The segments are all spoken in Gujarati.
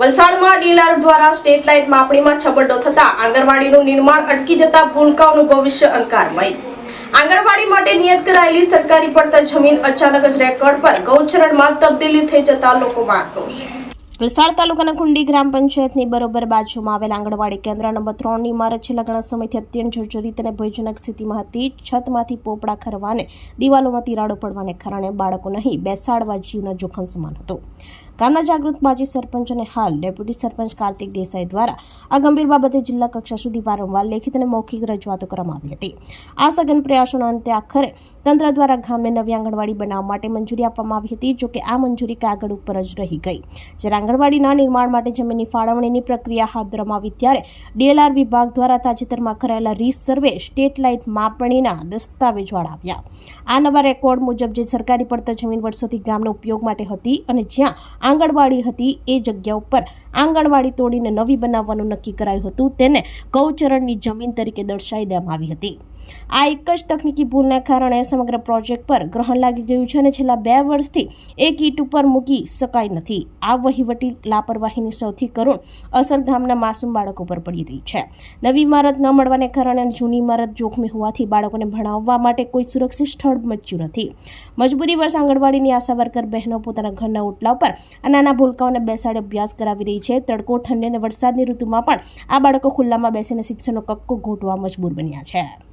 વલસાડમાં ડીલર દ્વારા સ્ટેટ લાઇટ માપણીમાં છબડો થતા આંગણવાડીનું નિર્માણ અટકી જતા ભૂલકાઓનું ભવિષ્ય અંધકારમય. આંગણવાડી માટે નિયત કરાયેલી સરકારી પડતર જમીન અચાનક જ રેકોર્ડ પર ગૌચરણમાં તબદીલી થઈ જતા લોકોમાં આક્રોશ. વલસાડ તાલુકાના કુંડી ગ્રામ પંચાયતની બરોબર બાજુમાં આવેલ આંગણવાડી કેન્દ્ર નંબર ત્રણની ઇમારત છેલ્લા ઘણા સમયથી અત્યંત જર્જરિત અને ભયજનક સ્થિતિમાં હતી. છતમાંથી પોપડા ખરવાને, દિવાલોમાં તિરાડો પડવાને કારણે બાળકો નહીં, બેસાડવા જીવના જોખમ સમાન હતું. ગામના જાગૃત માજી સરપંચ અને હાલ ડેપ્યુટી સરપંચ કાર્તિક દેસાઈ દ્વારા આ ગંભીર બાબતે જિલ્લા કક્ષા સુધી વારંવાર લેખિત અને મૌખિક રજૂઆતો કરવામાં આવી હતી. આ સઘન પ્રયાસોના અંતે આખરે તંત્ર દ્વારા ગામને નવી આંગણવાડી બનાવવા માટે મંજૂરી આપવામાં આવી હતી, જોકે આ મંજૂરી કાગળ ઉપર જ રહી ગઈ. જ્યારે આંગણવાડીના નિર્માણ માટે જમીનની ફાળવણીની પ્રક્રિયા હાથ ધરવામાં ત્યારે ડીએલઆર વિભાગ દ્વારા તાજેતરમાં કરાયેલા રીસર્વે સ્ટેટ લાઇટ માપણીના દસ્તાવેજો આવ્યા આ નવા રેકોર્ડ મુજબ જે સરકારી પડતર જમીન વર્ષોથી ગામના ઉપયોગ માટે હતી અને જ્યાં આંગણવાડી હતી એ જગ્યા ઉપર આંગણવાડી તોડીને નવી બનાવવાનું નક્કી કરાયું હતું, તેને ગૌચરણની જમીન તરીકે દર્શાવી દેવામાં આવી હતી. આ એક જ તકનીકી ભૂલના કારણે સમગ્ર પ્રોજેક્ટ પર ગ્રહણ લાગી ગયું છે અને છેલ્લા બે વર્ષથી એક ઈટ ઉપર મૂકી શકાય નથી. આ વહીવટી લાપરવાહીની સૌથી કરુણ અસર ગામના માસૂમ બાળકો પર પડી રહી છે. નવી ઇમારત ન મળવાને કારણે જૂની ઇમારત જોખમી હોવાથી બાળકોને ભણાવવા માટે કોઈ સુરક્ષિત સ્થળ મચ્યું નથી. મજબૂરી વર્ષ આંગણવાડીની આશા વર્કર બહેનો પોતાના ઘરના ઓટલા ઉપર આ નાના ભૂલકાઓને બેસાડે અભ્યાસ કરાવી રહી છે. તડકો, ઠંડી અને વરસાદની ઋતુમાં પણ આ બાળકો ખુલ્લામાં બેસીને શિક્ષણનો કક્કો ઘોટવા મજબૂર બન્યા છે.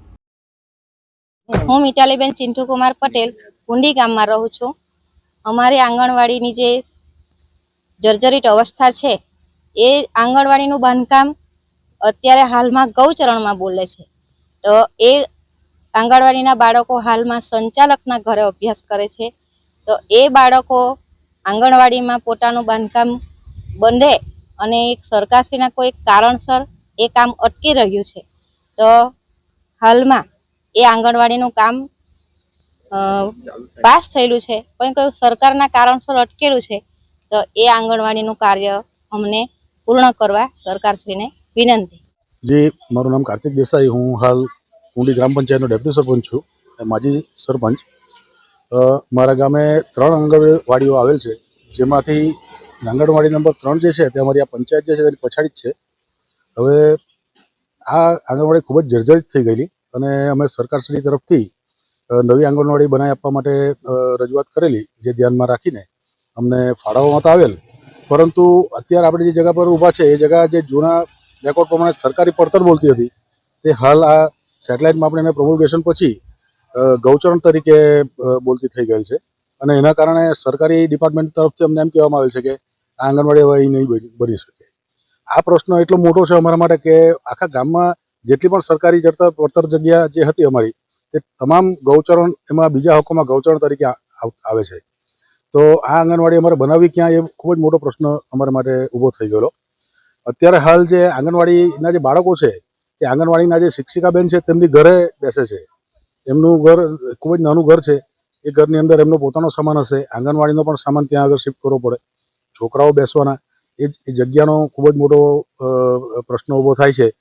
હું મિતાલીબેન ચિંટુ કુમાર પટેલ કુંડી ગામમાં રહું છું. અમારી આંગણવાડીની જે જર્જરિત અવસ્થા છે એ આંગણવાડીનું બાંધકામ અત્યારે હાલમાં ગૌચરણમાં બોલે છે. તો એ આંગણવાડીના બાળકો હાલમાં સંચાલકના ઘરે અભ્યાસ કરે છે. તો એ બાળકો આંગણવાડીમાં પોતાનું બાંધકામ બંધે અને એક સરકારશ્રીના કોઈ કારણસર એ કામ અટકી રહ્યું છે. તો હાલમાં એ આંગણવાડીનું કામ પાસ થયેલું છે. પણ કોઈ સરકારના કારણસર અટકેલું છે, તો એ આંગણવાડીનું કાર્ય અમને પૂર્ણ કરવા સરકારશ્રીને વિનંતી. જે, મારું નામ કાર્તિક દેસાઈ. હું હાલ કુંડી ગ્રામ પંચાયતનો ડેપ્યુટી સરપંચ છું માજી સરપંચ. મારા ગામે ત્રણ આંગણવાડીઓ આવેલ છે, જેમાંથી આંગણવાડી નંબર ત્રણ જે છે, તે અમારી આ પંચાયત જે છે, તેની પછાડી જ છે. હવે આ આંગણવાડી ખૂબ જ જર્જરિત થઈ ગયેલી. અને અમે સરકારશ્રી તરફથી નવી આંગણવાડી બનાવી આપવા માટે રજૂઆત કરેલી, જે ધ્યાનમાં રાખીને અમને ફાળવવામાં આવેલ. પરંતુ અત્યારે આપણે જે જગ્યા પર ઊભા છે, એ જગ્યા જે જૂના રેકોર્ડ પ્રમાણે સરકારી પડતર બોલતી હતી, તે હાલ આ સેટેલાઇટ માપણીને પ્રોમોગેશન પછી ગૌચરણ તરીકે બોલતી થઈ ગયેલ છે. અને એના કારણે સરકારી ડિપાર્ટમેન્ટ તરફથી અમને એમ કહેવામાં આવે છે કે, આ આંગણવાડી હવે નહીં બની શકે. આ પ્રશ્ન એટલો મોટો છે અમારા માટે કે, આખા ગામમાં જેટલી પણ સરકારી જડતર પડતર જગ્યા જે હતી અમારી તે તમામ ગૌચરણ એમાં બીજા હકોમાં ગૌચરણ તરીકે આવે છે. તો આ આંગણવાડી અમારે બનાવવી ક્યાં એ ખૂબ જ મોટો પ્રશ્ન અમારા માટે ઊભો થઈ ગયેલો. અત્યારે હાલ જે આંગણવાડીના જે બાળકો છે, એ આંગણવાડીના જે શિક્ષિકાબેન છે, તેમની ઘરે બેસે છે. એમનું ઘર ખૂબ જ નાનું ઘર છે. એ ઘરની અંદર એમનો પોતાનો સામાન હશે. આંગણવાડીનો પણ સામાન ત્યાં આગળ શિફ્ટ કરવો પડે. છોકરાઓ બેસવાના. એ જ- એ જગ્યાનો ખૂબ જ મોટો પ્રશ્ન ઊભો થાય છે.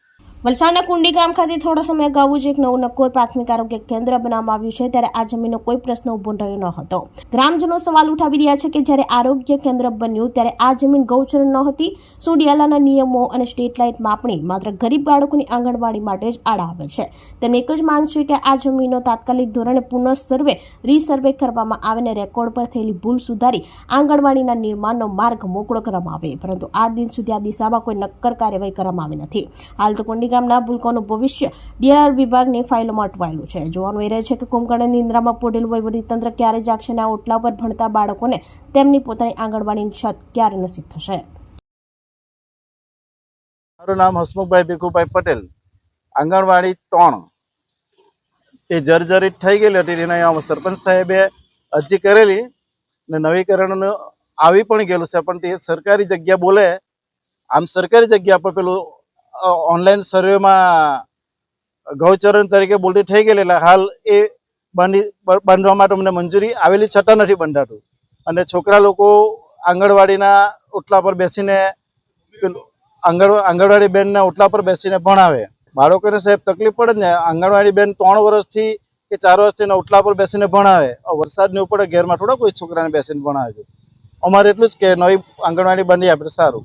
વલસાડના કુંડી ગામ ખાતે થોડા સમય અગાઉ જ એક નવું નક્કોર પ્રાથમિક આરોગ્ય કેન્દ્ર બનાવવામાં આવ્યું છે, ત્યારે આ જમીનનો કોઈ પ્રશ્ન ઊભો રહ્યો ન હતો. ગ્રામજનો સવાલ ઉઠાવી રહ્યા છે કે જ્યારે આરોગ્ય કેન્દ્ર બન્યું, ત્યારે આ જમીન ગૌચર ન હતી. સુડિયાલાના નિયમો અને સ્ટેટ લાઇટ માપણી માત્ર ગરીબ બાળકોની આંગણવાડી માટે જ આડા આવે છે. તેમની એક જ માંગ છે કે આ જમીનનો તાત્કાલિક ધોરણે પુનઃ સર્વે, રીસર્વે કરવામાં આવે અને રેકોર્ડ પર થયેલી ભૂલ સુધારી આંગણવાડીના નિર્માણનો માર્ગ મોકળો કરવામાં આવે. પરંતુ આ દિન સુધી આ દિશામાં કોઈ નક્કર કાર્યવાહી કરવામાં આવી નથી. હાલ તો કુંડી ગામના ભૂલકોનું ભવિષ્ય ડીઆર વિભાગની ફાઇલોમાં અટવાયેલું છે. જોવાનું એ રહે છે કે કુંભકર્ણ નિંદ્રામાં વહીવટી તંત્ર ક્યારે જાગશે અને ઓટલા પર ભણતા બાળકોને તેમની પોતાની આંગણવાડીની છત ક્યારે નસીબ થશે? મારું નામ હસમુખભાઈ ભીખુભાઈ પટેલ. આંગણવાડી ત્રણ. એ જર્જરિત થઈ ગયેલી હતી. એને સરપંચ સાહેબે અરજી કરેલી ને નવીકરણ આવી પણ ગયેલું છે. પણ તે સરકારી જગ્યા બોલે. આમ સરકારી જગ્યા પર પેલું ઓનલાઈન સર્વેમાં ગૌચરણ તરીકે બોલતી થઈ ગયેલી એટલે હાલ એ બાંધી બાંધવા માટે અમને મંજૂરી આવેલી છતાં નથી બંધાતું. અને છોકરા લોકો આંગણવાડીના ઓટલા પર બેસીને આંગણ, આંગણવાડી બેનના ઓટલા પર બેસીને ભણાવે. બાળકોને સાહેબ તકલીફ પડે ને. આંગણવાડી બેન ત્રણ વર્ષથી કે ચાર વર્ષથી ઓટલા પર બેસીને ભણાવે. વરસાદ નહીં પડે ઘેરમાં થોડા કોઈ છોકરાને બેસીને ભણાવે છે. અમારે એટલું જ કે નવી આંગણવાડી બની આપણે સારું.